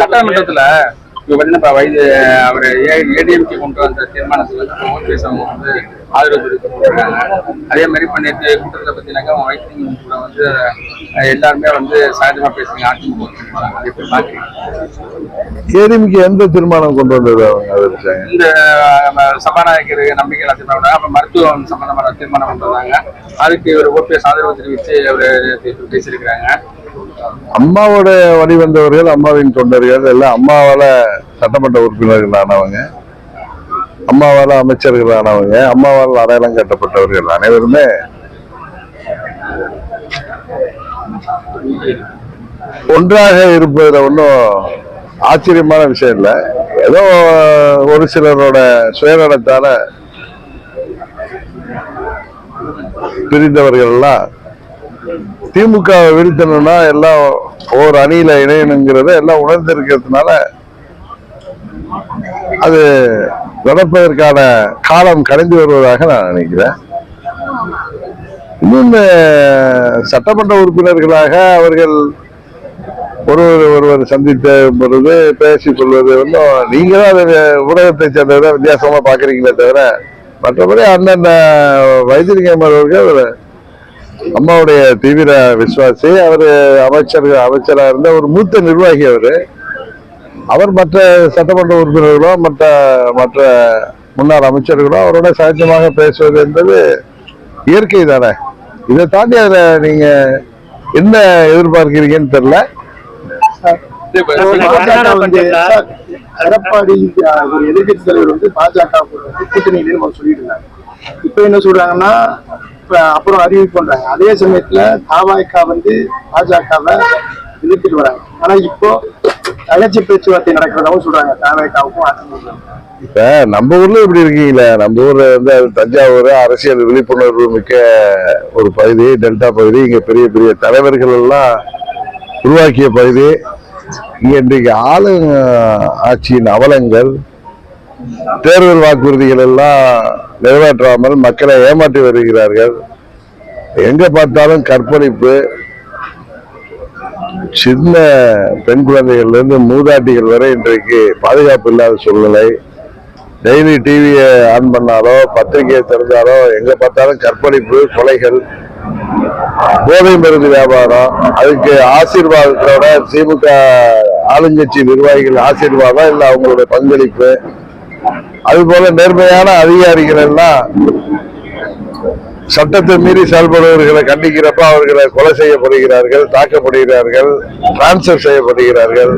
சட்டமன்றத்துல வயது அவர் ஏடிஎம்கே கொண்டு வந்த ஓபிஎஸ் அவங்க வந்து ஆதரவு தெரிவிக்கிறாங்க அதே மாதிரி இப்ப நேற்று அவங்க வைத்தியம் கூட வந்து எல்லாருமே வந்து சாயந்தரமா பேசுறீங்க. அதிமுக ஏடிஎம்கே எந்த தீர்மானம் கொண்டு வந்தது அவங்க இந்த சபாநாயகர் நம்பிக்கை தீர்மானம் அப்ப மருத்துவம் சம்பந்தமான தீர்மானம் கொண்டு வந்தாங்க. அதுக்கு இவர் ஓபிஎஸ் ஆதரவு தெரிவித்து அவர் பேசியிருக்கிறாங்க. அம்மாவோட வழி வந்தவர்கள் அம்மாவின் தொண்டர்கள் எல்லாம் அம்மாவால சட்டமன்ற உறுப்பினர்கள் ஆனவங்க அம்மாவால அமைச்சர்கள் ஆனவங்க அம்மாவால் அடையாளம் கட்டப்பட்டவர்கள் அனைவருமே ஒன்றாக இருப்பதுல ஒன்றும் ஆச்சரியமான விஷயம் இல்லை. ஏதோ ஒரு சிலரோட சுயநலத்தால பிரிந்தவர்கள் எல்லாம் திமுக வீழ்த்தணும்னா எல்லாம் ஒவ்வொரு அணியில இணையணுங்கிறத எல்லாம் உணர்ந்திருக்கிறதுனால அது நடப்பதற்கான காலம் கலைந்து வருவதாக நான் நினைக்கிறேன். இன்னொன்று சட்டமன்ற உறுப்பினர்களாக அவர்கள் ஒருவர் ஒருவர் சந்தித்த பொழுது பேசிக் கொள்வது ஒன்றும் நீங்கள் தான் அது ஊடகத்தை சேர்ந்ததை வித்தியாசமாக பார்க்குறீங்களே தவிர மற்றபடி அண்ணன் வைத்திலிங்கம் அவர்கள் அம்மாவுடைய தீவிர விசுவாசி அவர் அமைச்சர் அமைச்சரா இருந்த ஒரு மூத்த நிர்வாகி அவரு. அவர் மற்ற சட்டமன்ற உறுப்பினர்களோ மற்ற மற்ற முன்னாள் அமைச்சர்களோ அவரோட சகஜமாக பேசுவது என்பது இயற்கை தானே. இதை தாண்டி அதுல நீங்க என்ன எதிர்பார்க்கிறீங்கன்னு சார், எடப்பாடி எதிர்கட்சி தலைவர் வந்து பாஜக கூட வந்து கூட்டணி இல்லைன்னு முதல்ல சொல்லிட்டு இருந்தாங்க இப்ப என்ன சொல்றாங்கன்னா அப்புறம் அறிவிப்பு பண்றாங்க. அதே சமயத்துல தாவாய்க்கா வந்து பாஜகவை எதிர்த்துட்டு வராங்க. ஆனா இப்போ தகச்சி பேச்சுவார்த்தை நடக்கிறதாவும் சொல்றாங்க. தாவாய்க்காவுக்கும் அதிமுக இப்ப நம்ம ஊர்ல இப்படி இருக்கீங்களே. நம்ம ஊர்ல வந்து தஞ்சாவூர் அரசியல் விழிப்புணர்வு மிக்க ஒரு பகுதி டெல்டா பகுதி. இங்க பெரிய பெரிய தலைவர்கள் எல்லாம் உருவாக்கிய பகுதி. இங்க இன்றைக்கு ஆளு ஆட்சியின் அவலங்கள் தேர்தல் வாக்குறுதிகள் எல்லாம் நிறைவேற்றாமல் மக்களை ஏமாற்றி வருகிறார்கள். எங்க பார்த்தாலும் கற்பழிப்பு. சின்ன பெண் குழந்தைகள்ல இருந்து மூதாட்டிகள் வரை இன்றைக்கு பாதுகாப்பு இல்லாத சூழ்நிலை. டெய்லி டிவியை ஆன் பண்ணாலோ பத்திரிகையை திறந்தாலோ எங்க பார்த்தாலும் கற்பழிப்பு கொலைகள் போதை மருந்து வியாபாரம் அதுக்கு ஆசீர்வாதத்தோட திமுக ஆளுங்கட்சி நிர்வாகிகள் ஆசீர்வாதம் இல்லை அவங்களுடைய பங்களிப்பு. அதுபோல நேர்மையான அதிகாரிகள் எல்லாம் சட்டத்தை மீறி செயல்படுபவர்களை கண்டிக்கிறப்ப அவர்களை கொலை செய்யப்படுகிறார்கள் தாக்கப்படுகிறார்கள் டிரான்ஸ்பர் செய்யப்படுகிறார்கள்.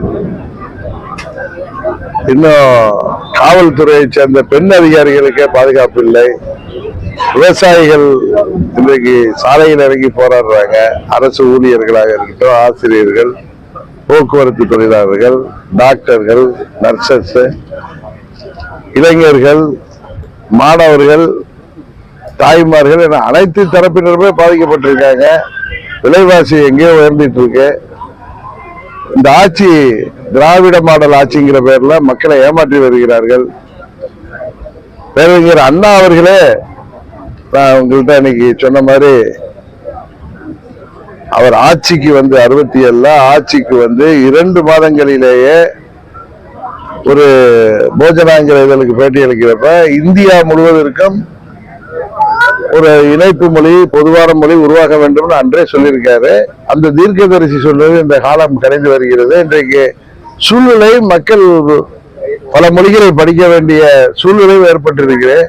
இன்னும் காவல்துறையை சேர்ந்த பெண் அதிகாரிகளுக்கே பாதுகாப்பு இல்லை. விவசாயிகள் இன்றைக்கு சாலையில் இறங்கி போராடுறாங்க. அரசு ஊழியர்களாக இருக்கட்டும் ஆசிரியர்கள் போக்குவரத்து தொழிலாளர்கள் டாக்டர்கள் நர்சஸ் இளைஞர்கள் மாணவர்கள் தாய்மார்கள் என அனைத்து தரப்பினருமே பாதிக்கப்பட்டிருக்காங்க. விலைவாசி எங்கேயோ உயர்ந்துட்டு இருக்கு இந்த ஆட்சி திராவிட மாடல் ஆட்சிங்கிற பேர்ல மக்களை ஏமாற்றி வருகிறார்கள். பேரறிஞர் அண்ணா அவர்களே நான் உங்கள்கிட்ட இன்னைக்கு சொன்ன மாதிரி அவர் ஆட்சிக்கு வந்து அறுபத்தி ஏழுல ஆட்சிக்கு வந்து இரண்டு மாதங்களிலேயே ஒரு போஜனாங்கிற இதழுக்கு பேட்டி அளிக்கிறப்ப இந்தியா முழுவதற்கும் ஒரு இணைப்பு மொழி பொதுவான மொழி உருவாக வேண்டும்னு அன்றே சொல்லியிருக்காரு. அந்த தீர்க்கதரிசி சொல்றது இந்த காலம் கரைந்து வருகிறது. இன்றைக்கு சூழ்நிலை மக்கள் பல மொழிகளை படிக்க வேண்டிய சூழ்நிலை ஏற்பட்டிருக்கிறது.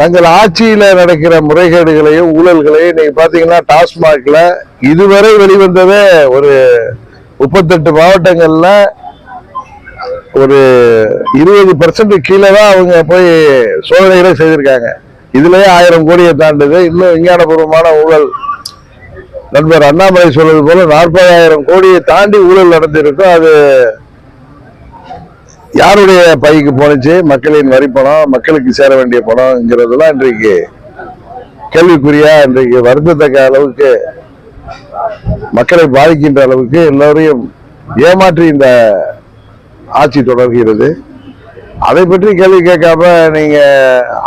தங்கள் ஆட்சியில நடக்கிற முறைகேடுகளையும் ஊழல்களையும் நீங்க பாத்தீங்கன்னா டாஸ்மாக்ல இதுவரை வெளிவந்ததே ஒரு முப்பத்தெட்டு மாவட்டங்கள்ல ஒரு இருபது பர்சன்ட் கீழே தான் அவங்க போய் சோதனைகளை செய்திருக்காங்க. இதுலயே ஆயிரம் கோடியை தாண்டுது. இன்னும் விஞ்ஞானபூர்வமான ஊழல். நண்பர் அண்ணாமலை சொல்வது போல நாற்பதாயிரம் கோடியை தாண்டி ஊழல் நடந்திருக்கும். அது யாருடைய பைக்கு போனுச்சு மக்களின் வரி பணம் மக்களுக்கு சேர வேண்டிய பணம்ங்கிறதுலாம் இன்றைக்கு கேள்விக்குறியா? இன்றைக்கு வருந்தத்தக்க அளவுக்கு மக்களை பாதிக்கின்ற அளவுக்கு எல்லோரையும் ஏமாற்றி இந்த ஆட்சி தொடர்கிறது. அதை பற்றி கேள்வி கேட்காம நீங்க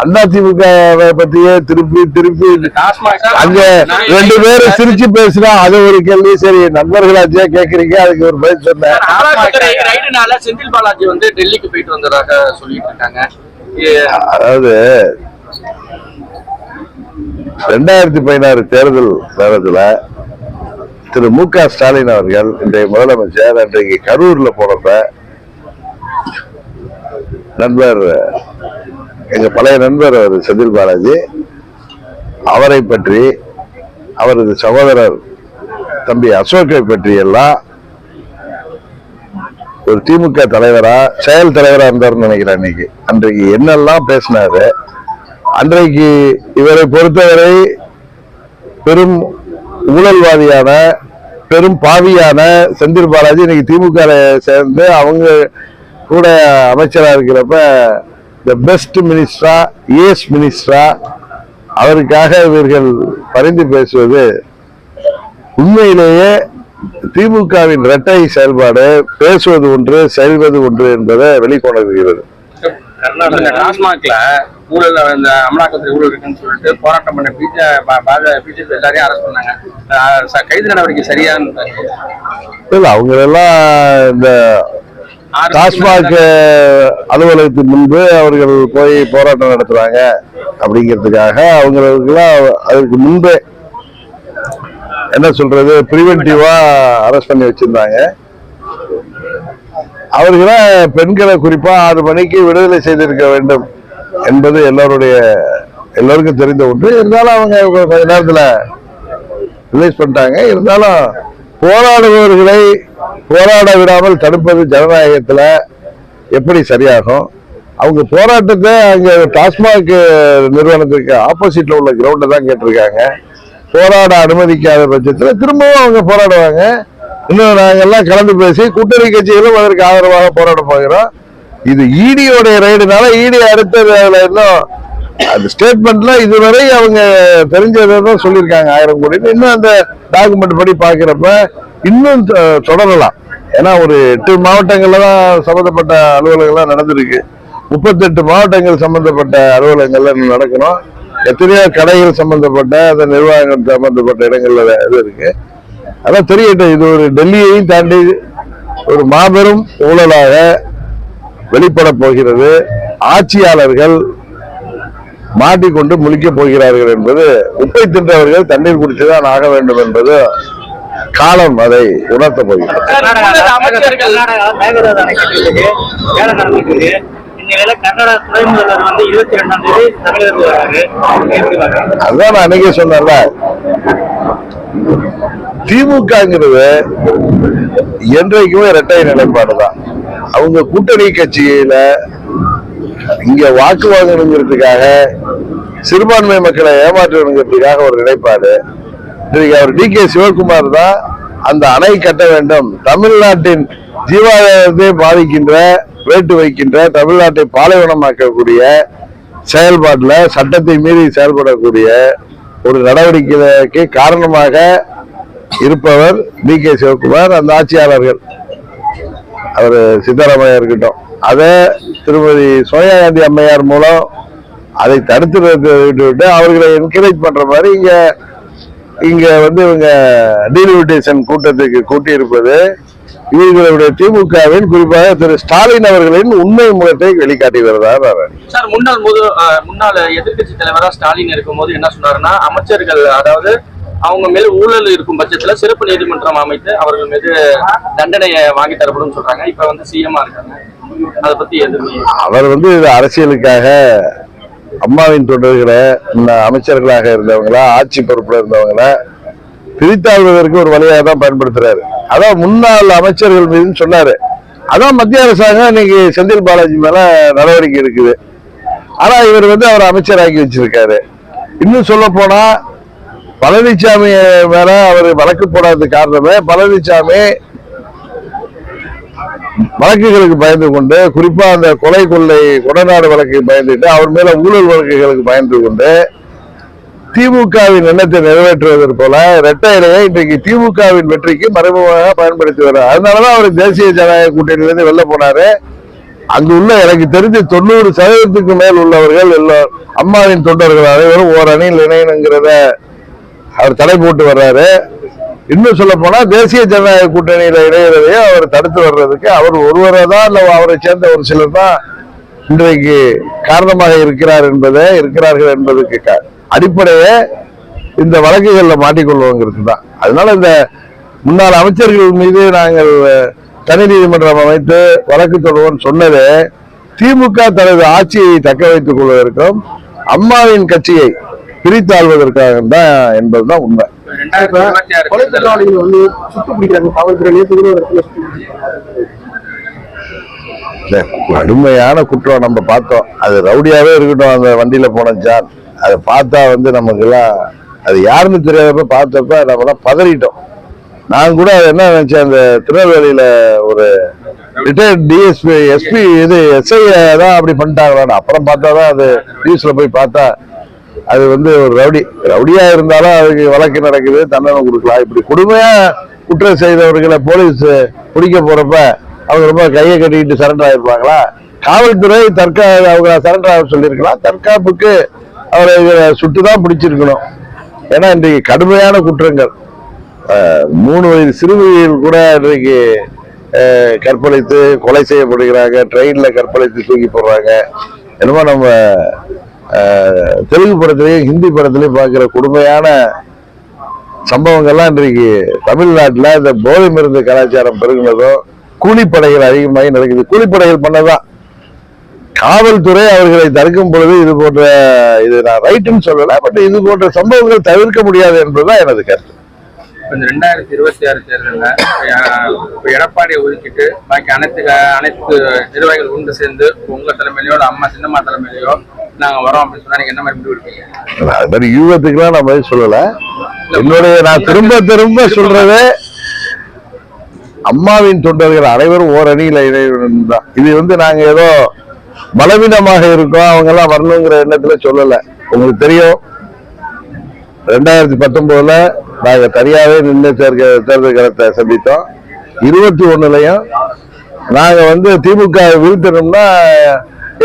அதிமுக வை பத்தியே திருப்பி திருப்பி அங்க ரெண்டு பேரும் சிரிச்சு பேசுனா அது ஒரு கேள்வி. சரி நண்பர்களாச்சே கேக்குறீங்க அதுக்கு ஒரு பதில் சொன்னேன். செந்தில் பாலாஜி வந்து டெல்லிக்கு போயிட்டு வந்ததாக சொல்லிட்டு இருக்காங்க. அதாவது ரெண்டாயிரத்தி பதினாறு தேர்தல் நேரத்துல திரு மு க ஸ்டாலின் அவர்கள் இன்றைய முதலமைச்சர் அன்றைக்கு கரூர்ல போனப்ப நண்பர் எங்க பழைய நண்பர் அவர் செந்தில் பாலாஜி. அவரை பற்றி அவரது சகோதரர் தம்பி அசோக்கை பற்றி எல்லாம் ஒரு திமுக தலைவரா செயல் தலைவரா இருந்தார்னு நினைக்கிறேன் அன்னைக்கு. அன்றைக்கு என்னெல்லாம் பேசினாரு அன்றைக்கு இவரை பொறுத்தவரை பெரும் ஊழல்வாதியான பெரும் பாவியான செந்தில் பாலாஜி இன்னைக்கு திமுக சேர்ந்து அவங்க கூட அமைச்சரா இருக்கிறப்ப த பெஸ்ட் மினிஸ்டரா ஏஸ் மினிஸ்டரா அவருக்காக இவர்கள் பரிந்து பேசுவது உண்மையிலேயே திமுகவின் இரட்டை செயல்பாடு பேசுவது ஒன்று செயல்வது ஒன்று என்பதை வெளிக்கொணர்கிறது. டாஸ்மாக்ல ஊழல் இந்த அமலாக்கத்துறை ஊழல் இருக்குன்னு சொல்லிட்டு போராட்டம் பண்ண பிஜே பிஜேபி எல்லாரையும் அரெஸ்ட் பண்ணாங்க. கைது நடவடிக்கை சரியான்னு இல்ல அவங்க எல்லாம் இந்த டாஸ்மாக் அலுவலகத்துக்கு முன்பு அவர்கள் போய் போராட்டம் நடத்துறாங்க அப்படிங்கிறதுக்காக அவங்களுக்கெல்லாம் அதுக்கு முன்பே என்ன சொல்றது பிரிவென்டிவா அரெஸ்ட் பண்ணி வச்சிருந்தாங்க. அவர்களை பெண்களை குறிப்பா ஆறு மணிக்கு விடுதலை செய்திருக்க வேண்டும் என்பது எல்லோருடைய எல்லோருக்கும் தெரிந்த ஒன்று. இருந்தாலும் அவங்க கொஞ்ச நேரத்துல ரிலீஸ் பண்ணிட்டாங்க. இருந்தாலும் போராடுபவர்களை போராட விடாமல் தடுப்பது ஜனநாயகத்தில் எப்படி சரியாகும்? அவங்க போராட்டத்தை அங்கே டாஸ்மாக் நிறுவனத்துக்கு ஆப்போசிட்டில் உள்ள கிரவுண்ட தான் கேட்டிருக்காங்க. போராட அனுமதிக்காத பட்சத்தில் திரும்பவும் அவங்க போராடுவாங்க. இன்னும் நாங்கள்லாம் கலந்து பேசி கூட்டணி கட்சிகளும் அதற்கு ஆதரவாக போராட போகிறோம். இது இடியோடைய ரைடுனால இடி அடுத்தது அதுல இன்னும் அந்த ஸ்டேட்மெண்ட்ல இதுவரை அவங்க தெரிஞ்சதை தான் சொல்லியிருக்காங்க. ஆயிரம் கோடி இன்னும் அந்த டாக்குமெண்ட் படி பார்க்குறப்ப இன்னும் தொ- தொடரலாம். ஏன்னா ஒரு எட்டு மாவட்டங்கள்ல தான் சம்பந்தப்பட்ட அலுவலகங்கள்லாம் நடந்திருக்கு. முப்பத்தெட்டு மாவட்டங்கள் சம்பந்தப்பட்ட அலுவலகங்கள்ல நடக்கணும். எத்தனையோ கடைகள் சம்பந்தப்பட்ட அந்த நிர்வாகம் சம்பந்தப்பட்ட இடங்கள்ல இது இருக்கு. அதான் தெரியட்டும் இது ஒரு டெல்லியையும் தாண்டி ஒரு மாபெரும் ஊழலாக வெளிப்பட போகிறது. ஆட்சியாளர்கள் மாட்டிக்கொண்டு முழிக்க போகிறார்கள் என்பது உப்பை தின்றவர்கள் தண்ணீர் குடித்துதான் ஆக வேண்டும் என்பது காலம் அதை உணர்த்த போகிறது அதுதான் நான் அன்னைக்கே சொன்னேன்ல. திமுகங்கிறது என்றைக்குமே இரட்டை நிலைப்பாடு தான். அவங்க கூட்டணி கட்சியில இங்க வாக்கு வாங்கணுங்கிறதுக்காக சிறுபான்மை மக்களை ஏமாற்றணுங்கிறதுக்காக ஒரு நிலைப்பாடு. இன்னைக்கு அவர் டி கே சிவகுமார் தான் அந்த அணை கட்ட வேண்டும். தமிழ்நாட்டின் ஜீவாதாரத்தை பாதிக்கின்ற வேட்டு வைக்கின்ற தமிழ்நாட்டை பாலைவனமாக்கக்கூடிய செயல்பாட்டில் சட்டத்தை மீறி செயல்படக்கூடிய ஒரு நடவடிக்கைக்கு காரணமாக இருப்பவர் டி கே சிவகுமார் அந்த ஆட்சியாளர்கள். அவர் சித்தராமையா இருக்கட்டும். அதை திருமதி சோனியா காந்தி அம்மையார் மூலம் அதை தடுத்து நிறுத்தி விட்டு அவர்களை என்கரேஜ் பண்ற மாதிரி இங்கே இங்க வந்து இவங்க டீலிமிட்டேஷன் கூட்டத்துக்கு கூட்டியிருப்பது இவர்களுடைய திமுகவின் குறிப்பாக திரு ஸ்டாலின் அவர்களின் உண்மை முகத்தை வெளிக்காட்டி அவர். சார் முன்னாள் முது முன்னாள் எதிர்க்கட்சி தலைவரா ஸ்டாலின் இருக்கும்போது என்ன சொன்னாருன்னா அமைச்சர்கள் அதாவது அவங்க மேல் ஊழல் இருக்கும் பட்சத்துல சிறப்பு நீதிமன்றம் அமைத்து அவர்கள் மீது தண்டனையை வாங்கி தரப்படும் சொல்றாங்க. இப்ப வந்து சிஎம்ஆ இருக்காங்க. அதை பத்தி எதுவும் அவர் வந்து அரசியலுக்காக அம்மாவின் தொண்டர்களை முன்ன அமைச்சர்களாக இருந்தவங்களா ஆட்சி பொறுப்புல இருந்தவங்கள பிரித்தாழ்வதற்கு ஒரு வழியாக தான் பயன்படுத்துறாரு. அதான் முன்னாள் அமைச்சர்கள் மீதுன்னு சொன்னாரு. அதான் மத்திய அரசாங்கம் இன்னைக்கு செந்தில் பாலாஜி மேல நடவடிக்கை இருக்குது. ஆனா இவர் வந்து அவர் அமைச்சராக்கி வச்சிருக்காரு. இன்னும் சொல்ல போனா பழனிசாமி மேல அவர் வழக்கு போடாத காரணமே பழனிசாமி வழக்குகளுக்கு பயந்து கொண்டு குறிப்பா அந்த கொலை கொள்ளை கொடநாடு வழக்கு பயந்துட்டு அவர் மேல ஊழல் வழக்குகளுக்கு பயந்து கொண்டு திமுகவின் எண்ணத்தை நிறைவேற்றுவதற்கு போல இரட்டையிலேயே இன்றைக்கு திமுகவின் வெற்றிக்கு மறைமுகமாக பயன்படுத்தி வர்றார். அதனாலதான் அவர் தேசிய ஜனநாயக கூட்டணியிலிருந்து வெளில போனாரு. அங்கு உள்ள எனக்கு தெரிஞ்சு தொண்ணூறு சதவீதத்துக்கு மேல் உள்ளவர்கள் எல்லோரும் அம்மாவின் தொண்டர்கள் அனைவரும் ஓர் அணியில் இணையணுங்கிறத அவர் தடை போட்டு வர்றாரு. இன்னும் சொல்ல போனா தேசிய ஜனநாயக கூட்டணியில இணைகிறதையே அவர் தடுத்து வர்றதுக்கு அவர் ஒருவரை தான் இல்ல அவரை சேர்ந்த ஒரு சிலர் தான் இன்றைக்கு காரணமாக இருக்கிறார் என்பதே இருக்கிறார்கள் என்பதற்கு அடிப்படையே இந்த வழக்குகளில் மாட்டிக்கொள்வோங்கிறது தான். அதனால இந்த முன்னாள் அமைச்சர்கள் மீது நாங்கள் தனி நீதிமன்றம் அமைத்து வழக்கு தொடர்வோம் சொன்னது திமுக தனது ஆட்சியை தக்க வைத்துக் கொள்வதற்கும் அம்மாவின் கட்சியை பிரித்தாள்வதற்காக தான் என்பதுதான் உண்மை. வந்து சுட்டு பிடிக்கிறாங்க காவல்துறையிலேயே சுட்டு பிடிக்கிறாங்க. கடுமையான குற்றம் நம்ம பார்த்தோம். அது ரவுடியாவே இருக்கட்டும் அந்த வண்டியில போன ஜான். அதை பார்த்தா வந்து நமக்கு எல்லாம் அது யாருன்னு தெரியாதப்ப பார்த்தப்ப நம்ம எல்லாம் பதறிட்டோம். நான் கூட அது என்ன நினைச்சேன் அந்த திருநெல்வேலியில ஒரு ரிட்டையர்ட் டிஎஸ்பி எஸ்பி இது எஸ்ஐ தான் அப்படி பண்ணிட்டாங்களான்னு. அப்புறம் பார்த்தா தான் அது நியூஸ்ல போய் பார்த்தா அது வந்து ஒரு ரவுடி ரவுடியா இருந்தாலும் அதுக்கு வழக்கு நடக்குது தண்டனை கொடுக்கலாம். இப்படி கொடுமையா குற்றம் செய்தவர்களை போலீஸ் பிடிக்க போறப்ப அவங்க ரொம்ப கையை கட்டிக்கிட்டு சரண்டர் ஆயிருப்பாங்களா? காவல்துறை தற்கா அவங்க சரண்டர் ஆக சொல்லியிருக்கலாம். தற்காப்புக்கு அவரை சுட்டு தான் பிடிச்சிருக்கணும். ஏன்னா இன்றைக்கு கடுமையான குற்றங்கள். மூணு வயது சிறுமிகள் கூட இன்றைக்கு கற்பழித்து கொலை செய்யப்படுகிறாங்க ட்ரெயினில் கற்பழித்து தூக்கி போடுறாங்க. என்னமோ நம்ம தெலுங்கு படத்திலையும் ஹிந்தி படத்துலையும் பார்க்குற கொடுமையான சம்பவங்கள்லாம் இன்றைக்கு தமிழ்நாட்டில் இந்த போதை மருந்து கலாச்சாரம் பெருகினதும் கூலிப்படைகள் அதிகமாகி நடக்குது. கூலிப்படைகள் பண்ணதான். காவல்துறை அவர்களை தடுக்கும் பொழுது இது போன்ற இது நான் ரைட்டுன்னு சொல்லலை பட் இது போன்ற சம்பவங்கள் தவிர்க்க முடியாது என்பதுதான் எனது கருத்து. இப்ப இந்த ரெண்டாயிரத்தி இருபத்தி ஆறு தேர்தல்ல எடப்பாடியை ஒதுக்கிட்டு பாக்கி அனைத்து அனைத்து நிர்வாகிகள் ஒன்று சேர்ந்து உங்க தலைமையிலயோ அம்மா சின்னம்மா தலைமையிலயோ நாங்க வரோம் அப்படின்னு சொன்னா நீங்க என்ன மாதிரி முடிவு எடுப்பீங்க? அது மாதிரி யூகத்துக்குலாம் நான் பதில் சொல்லல. என்னுடைய நான் திரும்ப திரும்ப சொல்றது அம்மாவின் தொண்டர்கள் அனைவரும் ஓர் அணியில இணையணும் தான் இது வந்து நாங்க ஏதோ பலவீனமாக இருக்கோம் அவங்க எல்லாம் வரணுங்கிற எண்ணத்துல சொல்லல. உங்களுக்கு தெரியும் ரெண்டாயிரத்தி பத்தொன்பதுல நாங்க தனியாவே நின்று சேர்க்க தேர்தல் களத்தை சந்தித்தோம். இருபத்தி ஒண்ணுலயும் நாங்க வந்து திமுக வீழ்த்தணும்னா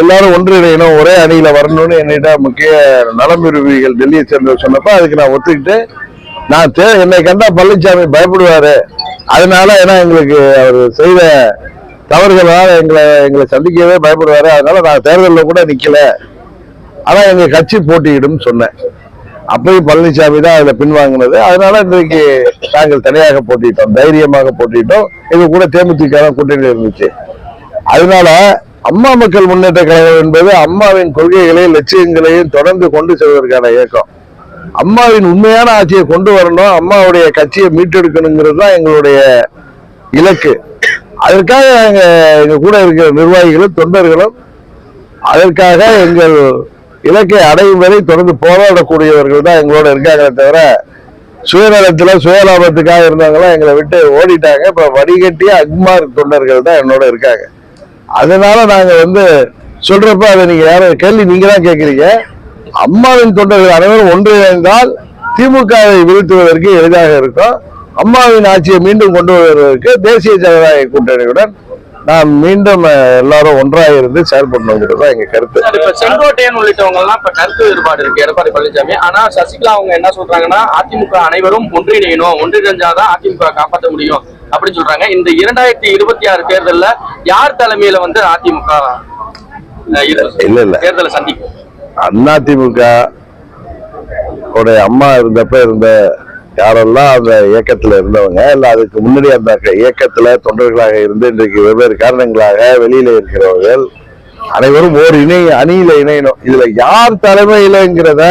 எல்லாரும் ஒன்றிணையணும் ஒரே அணியில வரணும்னு என்னிட்ட முக்கிய நலமிருவிகள் டெல்லியை சேர்ந்த சொன்னப்ப அதுக்கு நான் ஒத்துக்கிட்டு நான் தே என்னை கண்டா பழனிசாமி பயப்படுவாரு. அதனால ஏன்னா எங்களுக்கு அவர் செய்த தவறுகளால் எங்களை எங்களை சந்திக்கவே பயப்படுவாரு. அதனால நான் தேர்தலில் கூட நிக்கல. ஆனா எங்க கட்சி போட்டியிடும் சொன்னேன். அப்பயும் பழனிசாமி தான் அதுல பின்வாங்கினது. அதனால இன்றைக்கு நாங்கள் தனியாக போட்டிட்டோம். தைரியமாக போட்டிட்டோம். எங்க கூட தேமுதிக தான் கூட்டணி இருந்துச்சு. அதனால அம்மா மக்கள் முன்னேற்ற கழகம் என்பது அம்மாவின் கொள்கைகளையும் லட்சியங்களையும் தொடர்ந்து கொண்டு செல்வதற்கான இயக்கம். அம்மாவின் உண்மையான ஆட்சியை கொண்டு வரணும். அம்மாவுடைய கட்சியை மீட்டெடுக்கணுங்கிறது தான் எங்களுடைய இலக்கு. அதற்காக எங்க எங்க கூட இருக்கிற நிர்வாகிகளும் தொண்டர்களும் அதற்காக எங்கள் இலக்கை அடையும் வரை தொடர்ந்து போராடக்கூடியவர்கள் தான் எங்களோட இருக்காங்களே தவிர சுயநலத்தில் சுயலாபத்துக்காக இருந்தவங்களாம் எங்களை விட்டு ஓடிட்டாங்க. இப்போ வடிகட்டிய அக்மார் தொண்டர்கள் தான் என்னோட இருக்காங்க. அதனால நாங்கள் வந்து சொல்றப்ப அதை நீங்க யாரும் கேள்வி நீங்க தான் கேட்குறீங்க. அம்மாவின் தொண்டர்கள் அனைவரும் ஒன்றிணைந்தால் திமுகவை வீழ்த்துவதற்கு எளிதாக இருக்கும். அம்மாவின் ஆட்சியை மீண்டும் கொண்டு வருவதற்கு தேசிய ஜனநாயக கூட்டணியுடன் நாம் மீண்டும் எல்லாரும் ஒன்றாக இருந்து செயல்படணுங்கிறது தான் எங்க கருத்து. இப்ப செங்கோட்டையன் உள்ளிட்டவங்க எல்லாம் இப்ப கருத்து வேறுபாடு இருக்கு எடப்பாடி பழனிசாமி. ஆனா சசிகலா அவங்க என்ன சொல்றாங்கன்னா அதிமுக அனைவரும் ஒன்றிணையணும் ஒன்றிணைஞ்சாதான் அதிமுக காப்பாற்ற முடியும் அப்படின்னு சொல்றாங்க. இந்த இரண்டாயிரத்தி இருபத்தி ஆறு தேர்தல்ல யார் தலைமையில வந்து அதிமுக இல்ல இல்ல தேர்தலை சந்திக்கும்? அதிமுக உடைய அம்மா இருந்தப்ப இருந்த யாரெல்லாம் அந்த இயக்கத்தில் இருந்தவங்க இல்லை அதுக்கு முன்னாடி அந்த இயக்கத்தில் தொண்டர்களாக இருந்து இன்றைக்கு வெவ்வேறு காரணங்களாக வெளியில இருக்கிறவர்கள் அனைவரும் ஓர் இணை அணியில இணையணும். இதுல யார் தலைமையிலங்கிறத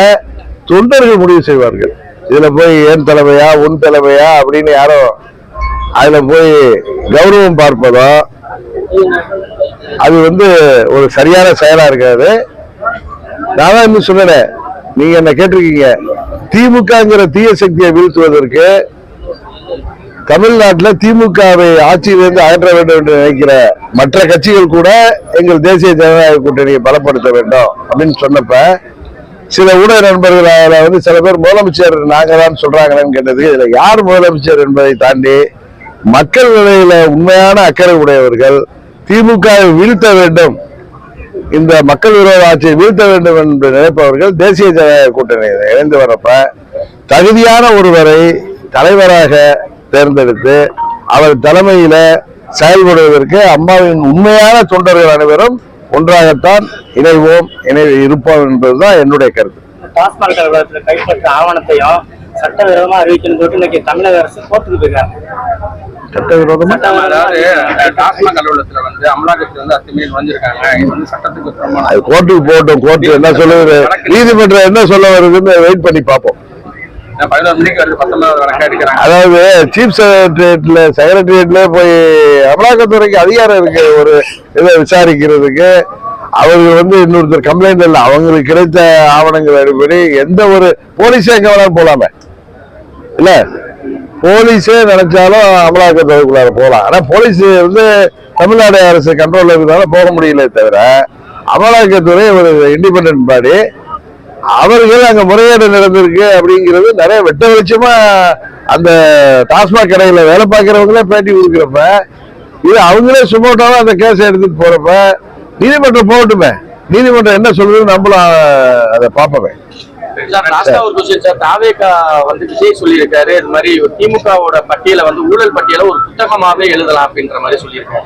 தொண்டர்கள் முடிவு செய்வார்கள். இதுல போய் ஏன் தலைமையா உன் தலைமையா அப்படின்னு யாரும் அதுல போய் கௌரவம் பார்ப்பதோ அது வந்து ஒரு சரியான செயலா இருக்காது. நான் தான் இன்னும் சொன்னேன் நீங்க என்ன கேட்டிருக்கீங்க? திமுகங்கிற தீய சக்தியை வீழ்த்துவதற்கு தமிழ்நாட்டில் திமுகவை ஆட்சியிலிருந்து அகற்ற வேண்டும் என்று நினைக்கிற மற்ற கட்சிகள் கூட எங்கள் தேசிய ஜனநாயக கூட்டணியை பலப்படுத்த வேண்டும் அப்படின்னு சொன்னப்ப சில ஊடக நண்பர்கள் வந்து சில பேர் முதலமைச்சர் நாங்க தான் சொல்றாங்களேன்னு கேட்டதுக்கு இதுல யார் முதலமைச்சர் என்பதை தாண்டி மக்கள் நிலையில உண்மையான அக்கறை உடையவர்கள் திமுகவை வீழ்த்த வேண்டும் இந்த மக்கள் விரோத ஆட்சியை வீழ்த்த வேண்டும் என்று நினைப்பவர்கள் தேசிய ஜனநாயக கூட்டணியில் இணைந்து வரப்ப தகுதியான ஒருவரை தலைவராக தேர்ந்தெடுத்து அவர் தலைமையில செயல்படுவதற்கு அம்மாவின் உண்மையான தொண்டர்கள் அனைவரும் ஒன்றாகத்தான் இணைவோம் இணை இருப்போம் என்பதுதான் என்னுடைய கருத்து. டாஸ்மாக் அலுவலகத்தில் கைப்பற்ற ஆவணத்தையும் சட்டவிரோதமா அறிவிக்கணும் சொல்லிட்டு இன்னைக்கு தமிழக அரசு கோர்ட்டுக்கு போயிருக்காங்க. சட்டவிரோதமா? அதாவது அந்த டாஸ்மாக் அலுவலகத்துல வந்து அமலாக்கத்துல வந்து அத்துமீறி நுழைஞ்சிருக்காங்க இது வந்து சட்டத்துக்கு புறம்பான அது கோர்ட்டுக்கு போகட்டும் கோர்ட்டு என்ன சொல்லுது? நீதிமன்றம் என்ன சொல்ல வருதுன்னு வெயிட் பண்ணி பார்ப்போம். அதாவது சீஃப் செக்ரட்டரியேட்ல செக்ரட்டரியேட்ல போய் அமலாக்கத்துறைக்கு அதிகாரம் இருக்கு ஒரு இதை விசாரிக்கிறதுக்கு. அவர்கள் வந்து இன்னொருத்தர் கம்ப்ளைண்ட் இல்லை. அவங்களுக்கு கிடைத்த ஆவணங்கள் அடிப்படை. எந்த ஒரு போலீஸே எங்க வேணாலும் போலாமே. இல்ல? போலீஸே நினைச்சாலும் அமலாக்கத்துறைக்குள்ளார போகலாம். ஆனா போலீஸ் வந்து தமிழ்நாடு அரசு கண்ட்ரோல்ல இருக்கிறதால போக முடியல தவிர அமலாக்கத்துறை ஒரு இண்டிபெண்ட் பாடி அவர்கள் அங்க முறையீடு நடந்திருக்கு அப்படிங்கிறது நிறைய வெட்ட வெளிச்சமா அந்த டாஸ்மாக் கடையில வேலை பார்க்கறவங்களே பேட்டி கொடுக்குறப்ப இது அவங்களே சுமோட்டாலும் அந்த கேஸ் எடுத்துட்டு போறப்ப நீதிமன்றம் போகட்டுமே. நீதிமன்றம் என்ன சொல்லுது நம்மளும் அதை பார்ப்போமே. சார் லாஸ்டா ஒரு கொஸ்டின் சார். தாவேகா வந்து விஜய் சொல்லியிருக்காரு. இது மாதிரி திமுகவோட பட்டியலை வந்து ஊழல் பட்டியலை ஒரு புத்தகமாவே எழுதலாம் அப்படின்ற மாதிரி சொல்லியிருக்காரு.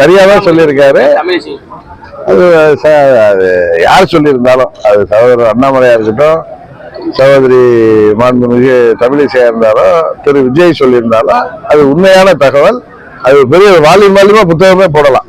சரியாதான் சொல்லியிருக்காரு. அது யார் சொல்லியிருந்தாலும் அது சகோதரர் அண்ணாமலையா இருக்கட்டும் சகோதரி மாண்புமிகு தமிழிசையா இருந்தாலும் திரு விஜய் சொல்லியிருந்தாலும் அது உண்மையான தகவல். அது பெரிய வால்யூம் வால்யூமா புத்தகமே போடலாம்.